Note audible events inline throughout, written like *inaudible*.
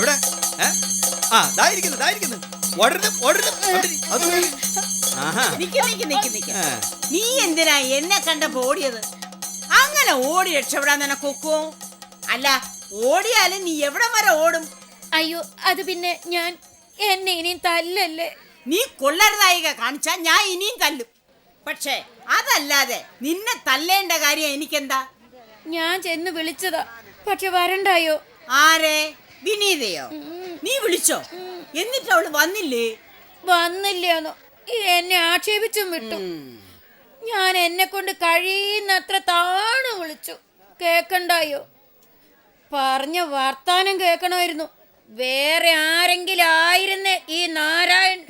എവിടെ? ഏ? ആ ദായിരിക്കുന്നു ദായിരിക്കുന്നു ഓടരുത് ഓടരുത് ഓടരുത്. അത് പോയി. ആഹാ. നിക്ക് നിക്ക് നിക്ക് നിക്ക്. നീ എന്തിനാ എന്നെ കണ്ടപ്പോ ഓടിയത്? അങ്ങനെ ഓടി രക്ഷപ്പെടാൻ തന്നെ കൊക്കോ? അല്ല ഓടിയാലും നീ എവിടെ വരെ ഓടും? അയ്യോ അത് പിന്നെ ഞാൻ എന്നെ ഇനിയും തല്ലല്ലേ? നീ കൊള്ളരുതായിക കാണിച്ചാ ഞാൻ ഇനിയും തല്ലും. പക്ഷേ അതല്ലാതെ നിന്നെ തല്ലേണ്ട കാര്യം എനിക്കെന്താ? ഞാൻ ചെന്ന് വിളിച്ചതാ. പക്ഷെ വരണ്ടായോ? ആരെ? വിനീതയോ? നീ വിളിച്ചോ? എന്നിട്ട് അവൾ വന്നില്ലേ? വന്നില്ലാന്നോ. എന്നെ ആക്ഷേപിച്ചും വിട്ടു. ഞാൻ എന്നെ കൊണ്ട് കഴിയുന്നത്ര താണു വിളിച്ചു. കേക്കണ്ടായോ? പറഞ്ഞ വർത്താനം കേക്കണമായിരുന്നു. വേറെ ആരെങ്കിലും ആയിരുന്നേ ഈ നാരായണൻ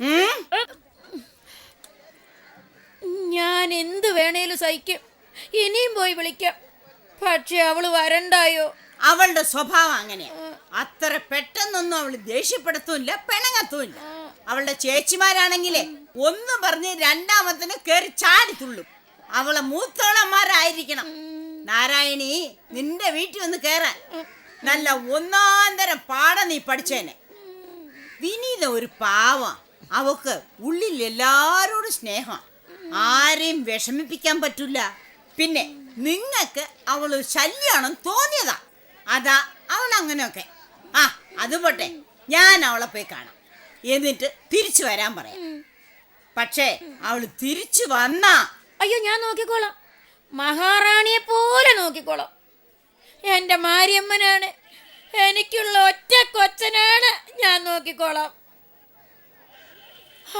ഞാൻ എന്ത് വേണേലും സഹിക്കും. ഇനിയും പോയി വിളിക്കാം. പക്ഷെ അവൾ വരണ്ടായോ? അവളുടെ സ്വഭാവം അങ്ങനെയാ. അത്ര പെട്ടെന്നൊന്നും അവൾ ദേഷ്യപ്പെടുത്തൂല്ല പിണങ്ങത്തൂല്ല. അവളുടെ ചേച്ചിമാരാണെങ്കിലേ ഒന്ന് പറഞ്ഞ് രണ്ടാമത്തിന് കയറി ചാടി തുള്ളും. അവളെ മൂത്തോളന്മാരായിരിക്കണം. നാരായണി നിന്റെ വീട്ടിൽ വന്ന് കേറാൻ. നല്ല ഒന്നാന്തരം പാഠം നീ പഠിച്ചേനെ. വിനീത ഒരു പാവ. അവക്ക് ഉള്ളിൽ എല്ലാരോടും സ്നേഹം. ആരെയും വിഷമിപ്പിക്കാൻ പറ്റില്ല പിന്നെ നിങ്ങൾക്ക് അവൾ ശല്യാണെന്ന് തോന്നിയതാ. അതാ അവൾ അങ്ങനെയൊക്കെ. ആ അത് പോട്ടെ. ഞാൻ അവളെ പോയി കാണാം. എന്നിട്ട് തിരിച്ചു വരാൻ പറയാം. പക്ഷേ അവൾ തിരിച്ചു വന്നാ. അയ്യോ ഞാൻ നോക്കിക്കോളാം. മഹാറാണിയെ പോലെ നോക്കിക്കോളാം. എന്റെ മാരിയമ്മനാണ്. എനിക്കുള്ള ഒറ്റ കൊച്ചനാണ്. ഞാൻ നോക്കിക്കോളാം.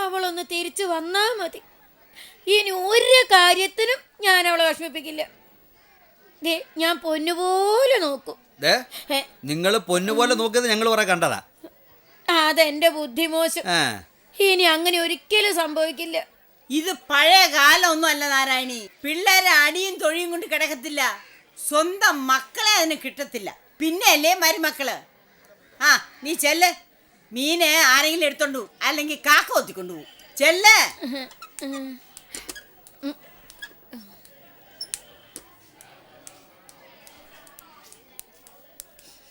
അവളൊന്ന് തിരിച്ചു വന്നാ മതി. ഇനി ഒരു കാര്യത്തിനും ഞാൻ അവളെ വിഷമിപ്പിക്കില്ല. ഞാൻ പൊന്നുപോലെ നോക്കും. നിങ്ങൾ പൊന്നുപോലെ നോക്കിയത് ഞങ്ങൾ കുറെ കണ്ടതാ. അതെന്റെ ബുദ്ധിമോശം ഇനി അങ്ങനെ ഒരിക്കലും സംഭവിക്കില്ല. ഇത് പഴയ കാലമൊന്നും അല്ല നാരായണി. പിള്ളേരെ അടിയും തൊഴിയും കൊണ്ട് കിടക്കത്തില്ല. സ്വന്തം മക്കളെ അതിന് കിട്ടത്തില്ല. പിന്നെ അല്ലേ മരുമക്കൾ? ആ നീ ചെല്ല്. മീനെ ആരെങ്കിലും എടുത്തോണ്ടു പോകും അല്ലെങ്കിൽ കാക്ക ഒത്തിക്കൊണ്ടു പോവും ചെല്ല് ഉം? ആ. ഓ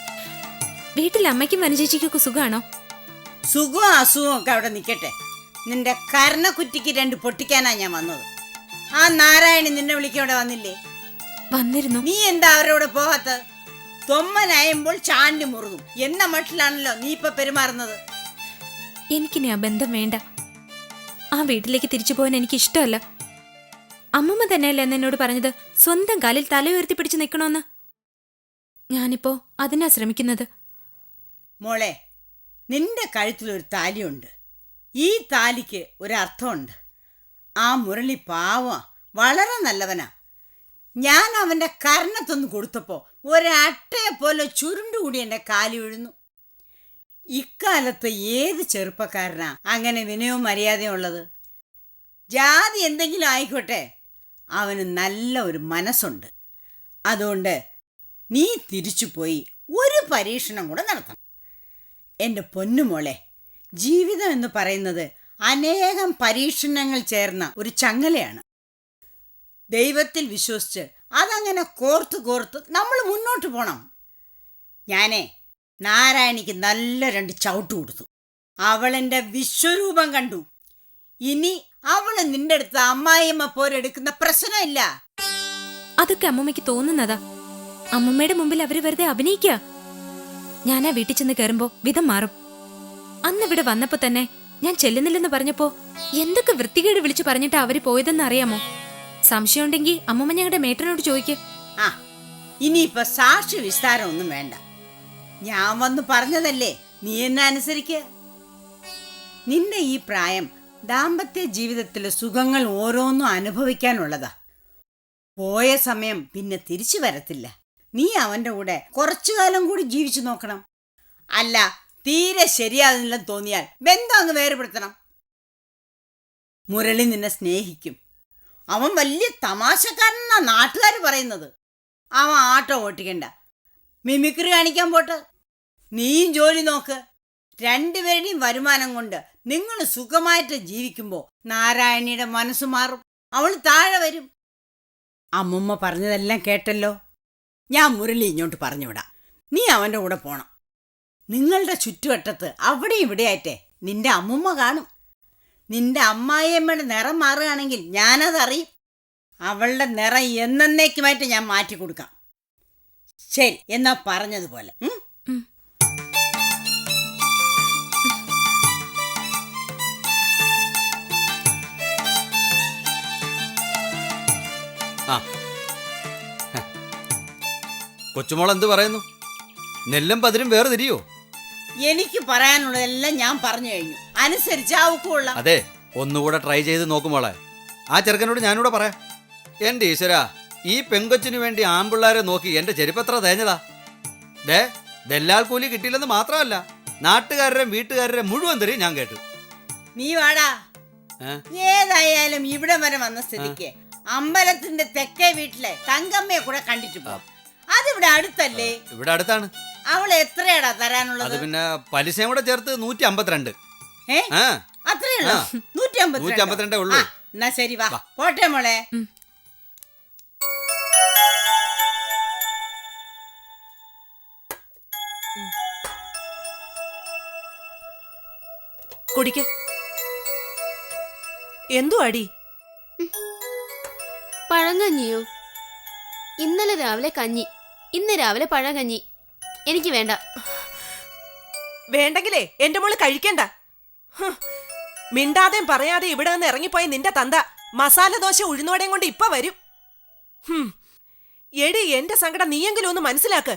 വീട്ടിൽ അമ്മയ്ക്കും വനചേച്ചിക്കൊക്കെ സുഖാണോ? സുഖവും അസുഖവും ഒക്കെ അവിടെ നിൽക്കട്ടെ നിന്റെ കരണക്കുറ്റിക്ക് രണ്ട് പൊട്ടിക്കാനാ ഞാൻ വന്നത്. ആ നാരായണി നിന്നെ വിളിക്കവിടെ വന്നില്ലേ? വന്നിരുന്നു. നീ എന്താ അവരോട് പോകാത്ത തൊമ്മനായുമ്പോൾ ചാണ്ടി മുറുകും. എന്ന മട്ടിലാണല്ലോ നീ ഇപ്പൊ പെരുമാറുന്നത്? എനിക്കിനി ആ ബന്ധം വേണ്ട. ആ വീട്ടിലേക്ക് തിരിച്ചു പോകാൻ എനിക്ക് ഇഷ്ടമല്ല അമ്മമ്മ തന്നെയല്ലേ എന്നോട് പറഞ്ഞത്? സ്വന്തം കാലിൽ തല ഉയർത്തി പിടിച്ചു നിൽക്കണമെന്ന് ഞാനിപ്പോ അതിനാ ശ്രമിക്കുന്നത്. മോളെ നിന്റെ കഴുത്തിലൊരു താലിയുണ്ട്. ഈ താലിക്ക് ഒരർത്ഥമുണ്ട്. ആ മുരളി പാവ വളരെ നല്ലവനാ. ഞാൻ അവന്റെ കർണത്തൊന്ന് കൊടുത്തപ്പോൾ ഒരട്ടയെ പോലെ ചുരുണ്ടുകൂടി എന്റെ കാലി വീഴുന്നു. ഇക്കാലത്ത് ഏത് ചെറുപ്പക്കാരനാ അങ്ങനെ വിനയവും മര്യാദയും ഉള്ളത്? ജാതി എന്തെങ്കിലും ആയിക്കോട്ടെ അവന് നല്ല ഒരു മനസ്സുണ്ട്. അതുകൊണ്ട് നീ തിരിച്ചു പോയി ഒരു പരീക്ഷണം കൂടെ നടത്തണം. എന്റെ പൊന്നുമോളെ ജീവിതം എന്ന് പറയുന്നത് അനേകം പരീക്ഷണങ്ങൾ ചേർന്ന ഒരു ചങ്ങലയാണ്. ദൈവത്തിൽ വിശ്വസിച്ച് അതങ്ങനെ കോർത്ത് കോർത്ത് നമ്മൾ മുന്നോട്ട് പോണം. ഞാനേ നാരായണിക്ക് നല്ല രണ്ട് ചവിട്ട് കൊടുത്തു. അവളെന്റെ വിശ്വരൂപം കണ്ടു. ഇനി അവൾ നിന്റെ അടുത്ത് അമ്മായിയമ്മ പോരെടുക്കുന്ന പ്രശ്നമില്ല. അതൊക്കെ അമ്മമ്മയ്ക്ക് തോന്നുന്നതാ. അമ്മമ്മയുടെ മുമ്പിൽ അവർ വെറുതെ അഭിനയിക്കുക ഞാൻ ആ വീട്ടിൽ ചെന്ന് കയറുമ്പോ വിധം മാറും. അന്ന് ഇവിടെ വന്നപ്പോ തന്നെ ഞാൻ ചെല്ലുന്നില്ലെന്ന് പറഞ്ഞപ്പോ എന്തൊക്കെ വൃത്തികേട് വിളിച്ചു പറഞ്ഞിട്ടാ അവർ പോയതെന്ന് അറിയാമോ? സംശയമുണ്ടെങ്കിൽ അമ്മമ്മ ഞങ്ങളുടെ മേട്ടനോട് ചോദിക്ക്. ആ ഇനിയിപ്പൊ സാക്ഷി വിസ്താരം ഒന്നും വേണ്ട. ഞാൻ വന്ന് പറഞ്ഞതല്ലേ നീ എന്നെ അനുസരിക്ക. നിന്റെ ഈ പ്രായം ദാമ്പത്യ ജീവിതത്തിലെ സുഖങ്ങൾ ഓരോന്നും അനുഭവിക്കാനുള്ളതാ. പോയ സമയം പിന്നെ തിരിച്ചു വരത്തില്ല. നീ അവന്റെ കൂടെ കുറച്ചു കാലം കൂടി ജീവിച്ചു നോക്കണം. അല്ല തീരെ ശരിയാകുന്നില്ലെന്ന് തോന്നിയാൽ ബന്ധം അങ്ങ് വേർപെടുത്തണം. മുരളി നിന്നെ സ്നേഹിക്കും. അവൻ വലിയ തമാശക്കാരനെന്നാ നാട്ടുകാർ പറയുന്നത്. അവൻ ആട്ടോ ഓട്ടിക്കണ്ട. മിമിക്രി കാണിക്കാൻ പോട്ട്. നീയും ജോലി നോക്ക്. രണ്ടുപേരുടെയും വരുമാനം കൊണ്ട് നിങ്ങൾ സുഖമായിട്ട് ജീവിക്കുമ്പോൾ നാരായണിയുടെ മനസ്സ് മാറും. അവൾ താഴെ വരും. അമ്മമ്മ പറഞ്ഞതെല്ലാം കേട്ടല്ലോ. ഞാൻ മുരളി ഇങ്ങോട്ട് പറഞ്ഞു വിടാം നീ അവന്റെ കൂടെ പോണം. നിങ്ങളുടെ ചുറ്റുവട്ടത്ത് അവിടെ ഇവിടെയായിട്ടേ നിന്റെ അമ്മുമ്മ കാണും. നിന്റെ അമ്മായിയമ്മയുടെ നിറം മാറുകയാണെങ്കിൽ ഞാനതറിയും അവളുടെ നിറം എന്നേക്കുമായിട്ട് ഞാൻ മാറ്റി കൊടുക്കാം. ശരി എന്നാ പറഞ്ഞതുപോലെ. ആ. കൊച്ചുമോൾ എന്ത് പറയുന്നു? നെല്ലും പതിരും വേറെ തിരിയോ എനിക്ക് പറയാനുള്ളതെല്ലാം ഞാൻ പറഞ്ഞു കഴിഞ്ഞു. അനുസരിച്ച് അവക്കുള്ള അതെ ഒന്നുകൂടെ ട്രൈ ചെയ്ത് നോക്കുമോളെ ആ ചെറുക്കനോട് ഞാനിവിടെ പറയാം. എന്റെ ഈശ്വര ഈ പെങ്കൊച്ചിനു വേണ്ടി ആമ്പിള്ളാരെ നോക്കി എന്റെ ചെരുപ്പത്ര തേഞ്ഞതാ. ദേ ദല്ലാൽ കൂലി കിട്ടിയില്ലെന്ന് മാത്രമല്ല നാട്ടുകാരുടെ വീട്ടുകാരുടെ മുഴുവൻ തെറിയും ഞാൻ കേട്ടു. നീ വാടാ? ഏതായാലും ഇവിടെ വരെ വന്ന സ്ഥിതിക്ക് അമ്പലത്തിന്റെ തെക്കേ വീട്ടിലെ തങ്കമ്മയെ കൂടെ കണ്ടിട്ട് പോ. അതിവിടെ അടുത്തല്ലേ? ഇവിടെ അടുത്താണ്. അവൾ എത്രയാടാ തരാനുള്ളത്? അത് പിന്നെ പലിശയും കൂടെ ചേർത്ത് നൂറ്റി അമ്പത്തിരണ്ട് ഏ? ആ. അത്രേ ഉള്ളൂ ആ. നൂറ്റി അമ്പത്തി നൂറ്റി അമ്പത്തിരണ്ടേ ഉള്ളൂ. എന്നാ ശരി വാ. വാ. പോട്ടെ മോളെ. കുടിക്ക. എന്തു അടി? പഴങ്കഞ്ഞിയോ ഇന്നലെ രാവിലെ കഞ്ഞി. ഇന്ന് രാവിലെ പഴകഞ്ഞി എനിക്ക് വേണ്ട. വേണ്ടെങ്കിലേ എന്റെ മോൾ കഴിക്കണ്ട. മിണ്ടാതെയും പറയാതെ ഇവിടെ നിന്ന് ഇറങ്ങിപ്പോയ നിന്റെ തന്ത മസാല ദോശ ഉഴുന്നോടെയും കൊണ്ട് ഇപ്പൊ വരും. എടി എന്റെ സങ്കടം നീയെങ്കിലും ഒന്ന് മനസ്സിലാക്ക്.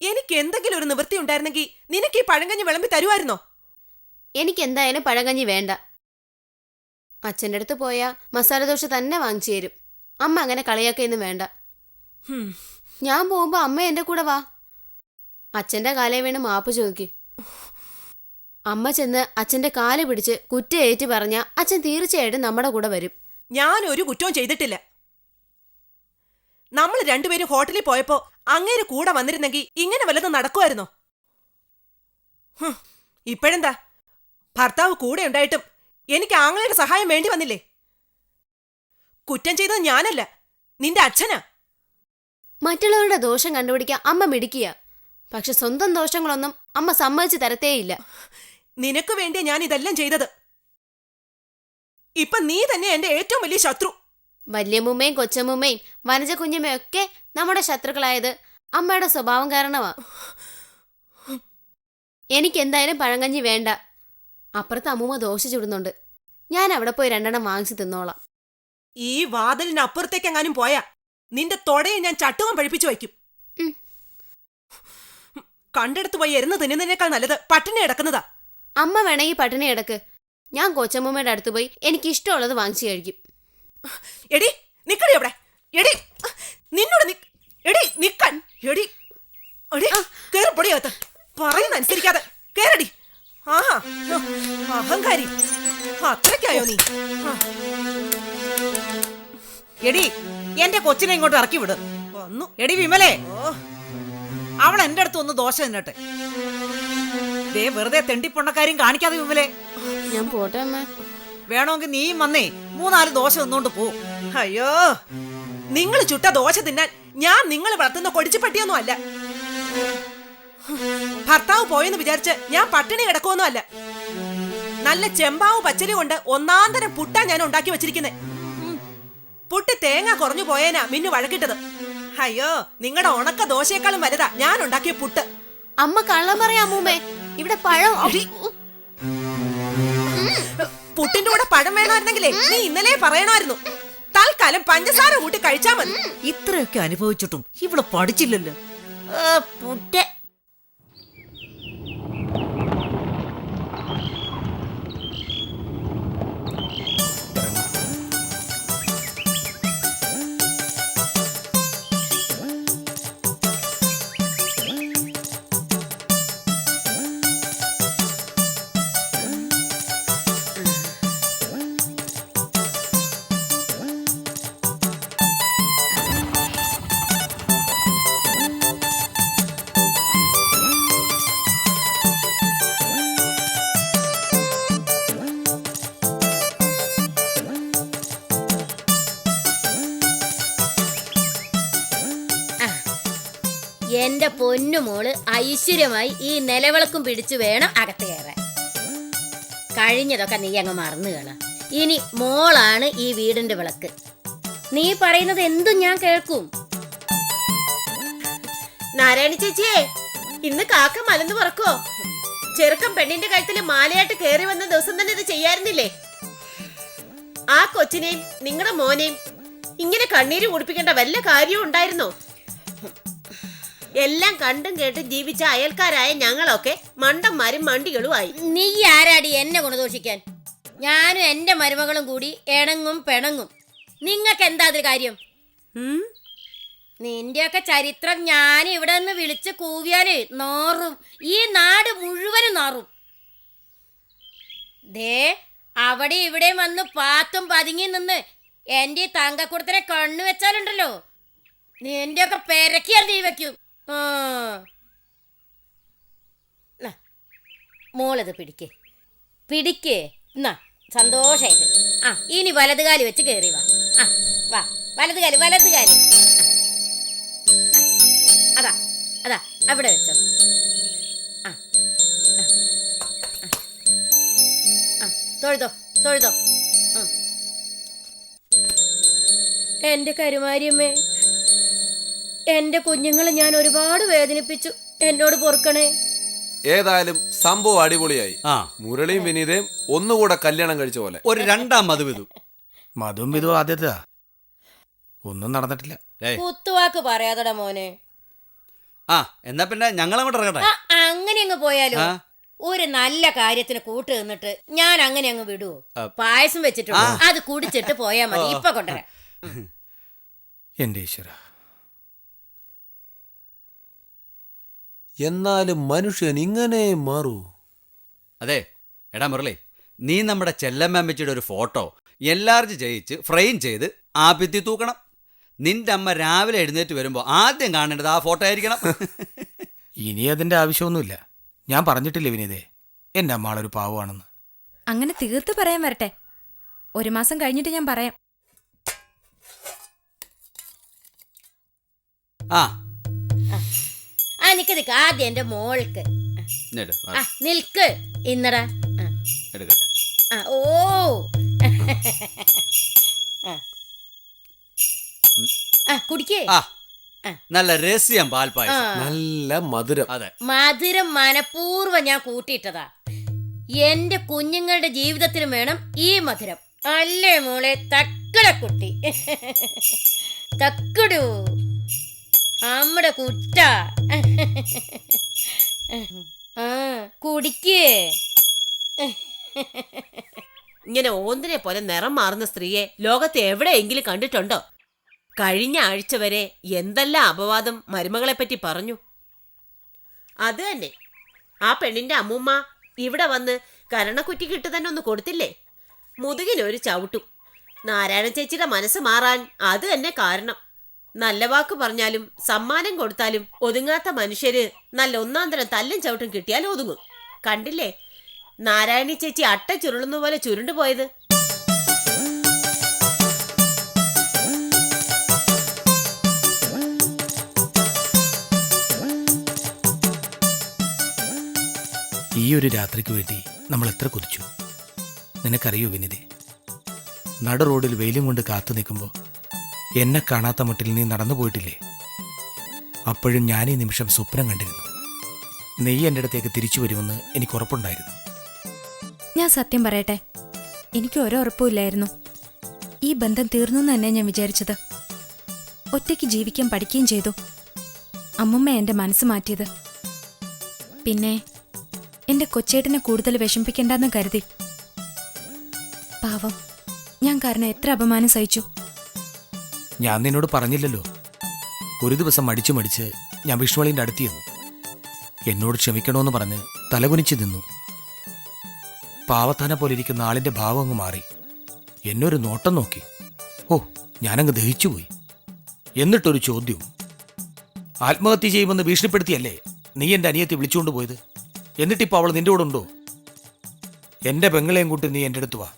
എനിക്ക് എന്തെങ്കിലും ഒരു നിവൃത്തി ഉണ്ടായിരുന്നെങ്കിൽ നിനക്ക് ഈ പഴങ്കഞ്ഞി വിളമ്പി തരുമായിരുന്നോ എനിക്ക് എന്തായാലും പഴങ്കഞ്ഞി വേണ്ട. അച്ഛന്റെ അടുത്ത് പോയാൽ മസാല ദോശ തന്നെ വാങ്ങിച്ചു തരും. അമ്മ അങ്ങനെ കളിയാക്കയൊന്നും വേണ്ട. ഞാൻ പോകുമ്പോ അമ്മ എന്റെ കൂടെ വാ. അച്ഛന്റെ കാലേ വേണം മാപ്പ് ചോദിക്ക്. അമ്മ ചെന്ന് അച്ഛന്റെ കാൽ പിടിച്ച് കുറ്റയേറ്റ് പറഞ്ഞ അച്ഛൻ തീർച്ചയായിട്ടും നമ്മുടെ കൂടെ വരും. ഞാൻ ഒരു കുറ്റവും ചെയ്തിട്ടില്ല. നമ്മൾ രണ്ടുപേരും ഹോട്ടലിൽ പോയപ്പോ അങ്ങേര് കൂടെ വന്നിരുന്നെങ്കിൽ ഇങ്ങനെ വല്ലതും നടക്കുമായിരുന്നോ? ഇപ്പോഴെന്താ? ഭർത്താവ് കൂടെ ഉണ്ടായിട്ടും എനിക്ക് ആങ്ങളുടെ സഹായം വേണ്ടി വന്നില്ലേ? കുറ്റം ചെയ്തത് ഞാനല്ല. നിന്റെ അച്ഛനാ. മറ്റുള്ളവരുടെ ദോഷം കണ്ടുപിടിക്കാൻ അമ്മ മിടിക്കുക പക്ഷെ സ്വന്തം ദോഷങ്ങളൊന്നും അമ്മ സമ്മതിച്ചു തരത്തേയില്ല. നിനക്ക് വേണ്ടി ഞാൻ ഇതെല്ലാം ചെയ്തത്. ഇപ്പൊ നീ തന്നെ എന്റെ ഏറ്റവും വലിയ ശത്രു. വല്യമ്മൂമ്മയും കൊച്ചമ്മൂമ്മയും വനജ കുഞ്ഞമ്മയും ഒക്കെ നമ്മുടെ ശത്രുക്കളായത് അമ്മയുടെ സ്വഭാവം കാരണമാ. എനിക്ക് എന്തായാലും പഴങ്കഞ്ഞി വേണ്ട. അപ്പുറത്ത് അമ്മൂമ്മ ദോശ ചുടുന്നുണ്ട്. ഞാൻ അവിടെ പോയി രണ്ടെണ്ണം വാങ്ങിച്ചു തിന്നോളാം. ഈ വാതിലിനപ്പുറത്തേക്കെങ്ങാനും പോയാ? നിന്റെ തൊടയെ ഞാൻ ചട്ടുകം പഴിപ്പിച്ചു വയ്ക്കും. കണ്ടെടുത്ത് പോയി എരുന്ന് തിന്നുന്നതിനേക്കാൾ നല്ലത് പട്ടിണി കിടക്കുന്നതാ. അമ്മ വേണമെങ്കിൽ പട്ടിണി കിടക്ക്. ഞാൻ കൊച്ചമ്മൂമ്മയുടെ അടുത്ത് പോയി എനിക്ക് ഇഷ്ടമുള്ളത് വാങ്ങിച്ചു കഴിക്കും. എടി നിക്കടി അവിടെ. എടി നിന്നോട് എടി നിക്കാൻ. എടി എടി കേറി പൊടിയകത്ത് പറയുന്ന അനുസരിക്കാതെ. കേറടി. ആഹാ അഹങ്കാരി. അത്രയ്ക്കായോ നീ? എടി എന്റെ കൊച്ചിനെ ഇങ്ങോട്ട് ഇറക്കി വിട്. വന്നു. എടി വിമലേ. അവൾ എന്റെ അടുത്ത് ഒന്ന് ദോശ തിന്നട്ടെ. ദേ വെറുതെ തെണ്ടിപ്പൊണ്ണക്കാരും കാണിക്കാതെ വിമലേ. ഞാൻ പോട്ടെ അമ്മ. വേണമെങ്കിൽ നീയും വന്നേ. മൂന്നാൽ ദോശ തിന്നോണ്ട് പോ. അയ്യോ നിങ്ങൾ ചുട്ട ദോശ തിന്നാൻ ഞാൻ നിങ്ങൾ വളർത്തുന്ന കൊടിച്ചുപട്ടിയൊന്നും അല്ല. ഭർത്താവ് പോയെന്ന് വിചാരിച്ച് ഞാൻ പട്ടിണി കിടക്കുമൊന്നും അല്ല. നല്ല ചെമ്പാവ് പച്ചരി കൊണ്ട് ഒന്നാന്തരം പുട്ടാ ഞാൻ ഉണ്ടാക്കി വെച്ചിരിക്കുന്നെ. പുട്ട് തേങ്ങ കുറഞ്ഞു പോയേനാ മിന്നു വഴക്കിട്ടത്. അയ്യോ നിങ്ങളുടെ ഉണക്ക ദോശയേക്കാളും വലുതാ. ഞാൻ ഉണ്ടാക്കിയ പുട്ട്. അമ്മ കള്ളം പറയാ അമ്മൂമ്മേ. ഇവിടെ പഴം പുട്ടിന്റെ കൂടെ പഴം വേണമായിരുന്നെങ്കിലേ നീ ഇന്നലെ പറയണമായിരുന്നു. തൽക്കാലം പഞ്ചസാര കൂട്ടി കഴിച്ചാ മതി. ഇത്രയൊക്കെ അനുഭവിച്ചിട്ടും ഇവിടെ പഠിച്ചില്ലല്ലോ. പുട്ട്. പൊന്നുമോൾ ഐശ്വര്യമായി ഈ നിലവിളക്കും പിടിച്ചു വേണം അകത്ത് കയറാൻ. കഴിഞ്ഞതൊക്കെ നീ അങ്ങ് മറന്നു കേള ഇനി മോളാണ് ഈ വീടിന്റെ വിളക്ക്. നീ പറയുന്നത് എന്തും ഞാൻ കേൾക്കും. നാരായണി ചേച്ചിയെ ഇന്ന് കാക്ക മലന്ന് പറക്കോ? ചെറുക്കം പെണ്ണിന്റെ കഴുത്തിൽ മാലയായിട്ട് കയറി വന്ന ദിവസം തന്നെ ഇത് ചെയ്യാറുന്നില്ലേ? ആ കൊച്ചിനെയും നിങ്ങളുടെ മോനെയും ഇങ്ങനെ കണ്ണീര് കുടിപ്പിക്കേണ്ട വല്ല കാര്യവും ഉണ്ടായിരുന്നോ? എല്ലാം കണ്ടും കേട്ടും ജീവിച്ച അയൽക്കാരായ ഞങ്ങളൊക്കെ മണ്ടന്മാരും മണ്ടികളുമായി. നീ ആരാടി എന്നെ ഗുണദോഷിക്കാൻ ഞാനും എന്റെ മരുമകളും കൂടി എണങ്ങും പെണങ്ങും. നിങ്ങൾക്ക് എന്താ അതിൽ കാര്യം? നിന്റെയൊക്കെ ചരിത്രം ഞാൻ ഇവിടെ നിന്ന് വിളിച്ച് കൂവിയാൽ നാറും. ഈ നാട് മുഴുവനും നാറും. ദേ അവിടെ ഇവിടെ വന്ന് പാത്തും പതുങ്ങി നിന്ന് എന്റെ ഈ തങ്കക്കുടത്തിനെ കണ്ണു വെച്ചാലുണ്ടല്ലോ. നിന്റെയൊക്കെ പെരക്കിയാൽ നീ വെക്കും. മോളത് പിടിക്കേ. പിടിക്കേ. എന്നാ സന്തോഷായിട്ട്. ആ ഇനി വലത് കാലി വെച്ച് കയറി വാ. ആ വാ. വലത് കാലി വലത് കാലി. അതാ അതാ അവിടെ വെച്ചോ. ആ തൊഴുതോ തൊഴുതോ. ആ. എന്റെ കരുമാരിയമ്മേ എന്റെ കുഞ്ഞുങ്ങളെ ഞാൻ ഒരുപാട് വേദനിപ്പിച്ചു. എന്നോട് പൊറുക്കണേ. ഏതായാലും സംഭവം അടിപൊളിയായി. ആ. മുരളിയും വിനീതയും ഒന്നുകൂടെ കല്യാണം കഴിച്ച പോലെ. ഒരു രണ്ടാം മധുവിധു മധുവും വിധു ആദ്യത്തെ. ഒന്നും നടന്നിട്ടില്ല. ഏയ്. കുത്തുവാക്ക് പറയാതട മോനെ. ആ എന്നാ പിന്നെ ഞങ്ങൾ അങ്ങോട്ട് ഇറങ്ങട്ടെ? ആ, അങ്ങനെ അങ്ങ് പോയാലോ? ആ. ഒരു നല്ല കാര്യത്തിന് കൂട്ട് നിന്നിട്ട് ഞാൻ അങ്ങനെ അങ്ങ് വിടുവോ? പായസം വെച്ചിട്ടുണ്ട്? അത് കുടിച്ചിട്ട് പോയാ മതി. ഇപ്പൊ കൊണ്ടുവരാം. എന്റെ ഈശ്വര. എന്നാലും മനുഷ്യൻ ഇങ്ങനെ മാറൂ. അതെ എടാ മുരളി നീ നമ്മുടെ ചെല്ലമ്മമ്മച്ചിയുടെ ഒരു ഫോട്ടോ എല്ലാർജ് ചെയ്യിച്ച് ഫ്രെയിം ചെയ്ത് ആ ഭിത്തി തൂക്കണം. നിന്റെ അമ്മ രാവിലെ എഴുന്നേറ്റ് വരുമ്പോൾ ആദ്യം കാണേണ്ടത് ആ ഫോട്ടോ ആയിരിക്കണം. *laughs* ഇനി അതിന്റെ ആവശ്യമൊന്നുമില്ല. ഞാൻ പറഞ്ഞിട്ടില്ല വിനീതേ എന്റെ അമ്മാളൊരു പാവമാണെന്ന്. അങ്ങനെ തീർത്ത് പറയാൻ വരട്ടെ. ഒരു മാസം കഴിഞ്ഞിട്ട് ഞാൻ പറയാം. ആ. ആ. നിക്ക് നിക്ക് ആദ്യം എന്റെ മോൾക്ക്. ആ നിൽക്ക്. ഇന്നടാ. ആ, ആ ഓ. ആ. ആ കുടിക്കേ. ആ. നല്ല രസ്യം പാൽപ്പായസം. ആ. നല്ല മധുരം. അതെ. മധുരം മനപൂർവം ഞാൻ കൂട്ടിയിട്ടതാ. എന്റെ കുഞ്ഞുങ്ങളുടെ ജീവിതത്തിലും വേണം ഈ മധുരം. അല്ലേ മോളെ? തക്കട കുട്ടി തക്കടു. അമ്മടെ കുട്ട. ആ കുടിക്കേ. ഇങ്ങനെ ഓന്തിനെ പോലെ നിറം മാറുന്ന സ്ത്രീയെ ലോകത്ത് എവിടെയെങ്കിലും കണ്ടിട്ടുണ്ടോ? കഴിഞ്ഞ ആഴ്ച വരെ എന്തെല്ലാം അപവാദം മരുമകളെ പറ്റി പറഞ്ഞു? അത് തന്നെ. ആ പെണ്ണിന്റെ അമ്മൂമ്മ ഇവിടെ വന്ന് കരണക്കുറ്റിക്കിട്ട് തന്നെ ഒന്ന് കൊടുത്തില്ലേ? മുതുകിനൊരു ചവിട്ടും. നാരായണ ചേച്ചിയുടെ മനസ്സ് മാറാൻ അത് തന്നെ കാരണം. നല്ല വാക്ക് പറഞ്ഞാലും സമ്മാനം കൊടുത്താലും ഒതുങ്ങാത്ത മനുഷ്യര് നല്ല ഒന്നാം തരം തല്ലും ചവിട്ടും കിട്ടിയാൽ ഒതുങ്ങും. കണ്ടില്ലേ? നാരായണി ചേച്ചി അട്ട ചുരുളുന്ന പോലെ ചുരുണ്ടുപോയത് ഈ ഒരു രാത്രിക്ക് വേണ്ടി നമ്മൾ എത്ര കുതിച്ചു? നിനക്കറിയോ വിനിതേ? നട റോഡിൽ വെയിലും കൊണ്ട് കാത്തു നിൽക്കുമ്പോൾ എന്നെ കാണാത്ത മട്ടിൽ നീ നടന്നു പോയിട്ടില്ലേ? അപ്പോഴും ഞാൻ ഈ നിമിഷം സ്വപ്നം കണ്ടിരുന്നു. നീ എന്റെ അടുത്തേക്ക് തിരിച്ചു വരുമെന്ന് എനിക്ക് ഉറപ്പുണ്ടായിരുന്നു. ഞാൻ സത്യം പറയട്ടെ. എനിക്ക് ഓരോ ഉറപ്പുമില്ലായിരുന്നു ഈ ബന്ധം തീർന്നു തന്നെ ഞാൻ വിചാരിച്ചത്. ഒറ്റയ്ക്ക് ജീവിക്കാൻ പഠിക്കുകയും ചെയ്തു. അമ്മമ്മ എന്റെ മനസ്സ് മാറ്റിയത്. പിന്നെ എന്റെ കൊച്ചേട്ടനെ കൂടുതൽ വിഷമിപ്പിക്കണ്ടെന്ന് കരുതി. പാവം ഞാൻ കാരണം എത്ര അപമാനം സഹിച്ചു. ഞാൻ നിന്നോട് പറഞ്ഞില്ലല്ലോ. ഒരു ദിവസം മടിച്ചു മടിച്ച് ഞാൻ വിഷ്ണുവളിന്റെ അടുത്ത് ചെന്നു. എന്നോട് ക്ഷമിക്കണമെന്ന് പറഞ്ഞ് തലകുനിച്ച് നിന്നു. പാവത്താനെ പോലെ ഇരിക്കുന്ന ആളിന്റെ ഭാവം അങ്ങ് മാറി. എന്നൊരു നോട്ടം നോക്കി. ഓ ഞാനങ്ങ് ദഹിച്ചുപോയി. എന്നിട്ടൊരു ചോദ്യവും. ആത്മഹത്യ ചെയ്യുമെന്ന് ഭീഷണിപ്പെടുത്തിയല്ലേ നീ എന്റെ അനിയത്തി വിളിച്ചുകൊണ്ട് പോയത്? എന്നിട്ടിപ്പോൾ അവൾ നിന്റെ കൂടെ ഉണ്ടോ? എന്റെ പെങ്ങളെയും കൂട്ടി നീ എന്റെ അടുത്ത് വാ.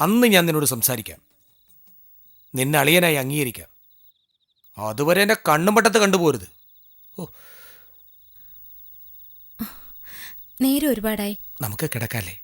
അന്ന് ഞാൻ നിന്നോട് സംസാരിക്കാം. നിന്നെ അളിയനായി അംഗീകരിക്കാം. അതുവരെ എന്നെ കണ്ണും പട്ടത്ത് കണ്ടുപോരുത്. ഓ. നേരെ ഒരുപാടായി. നമുക്ക് കിടക്കാല്ലേ?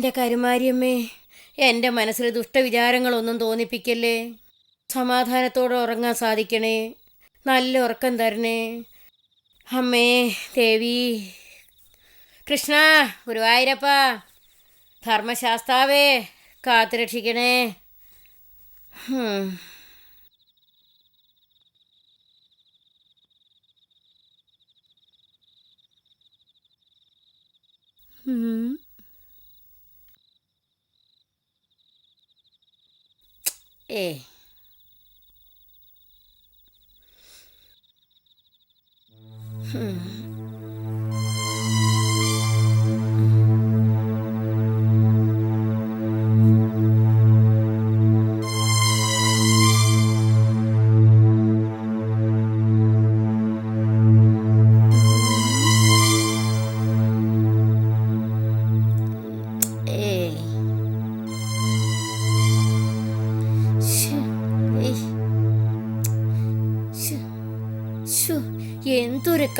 എന്റെ കരുമാരിയമ്മേ എന്റെ മനസ്സിൽ ദുഷ്ടവിചാരങ്ങളൊന്നും തോന്നിപ്പിക്കല്ലേ? സമാധാനത്തോടെ ഉറങ്ങാൻ സാധിക്കണേ. നല്ല ഉറക്കം തരണേ. അമ്മേ ദേവി. കൃഷ്ണ ഗുരുവായൂരപ്പ. ധർമ്മശാസ്താവേ കാത്തുരക്ഷിക്കണേ. ഹും. ഏ ഹും.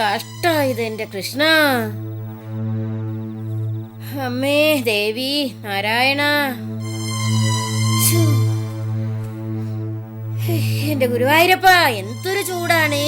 കഷ്ടായത് എന്റെ കൃഷ്ണ. അമ്മേ ദേവി നാരായണ. എന്റെ ഗുരുവായൂരപ്പ എന്തൊരു ചൂടാണേ.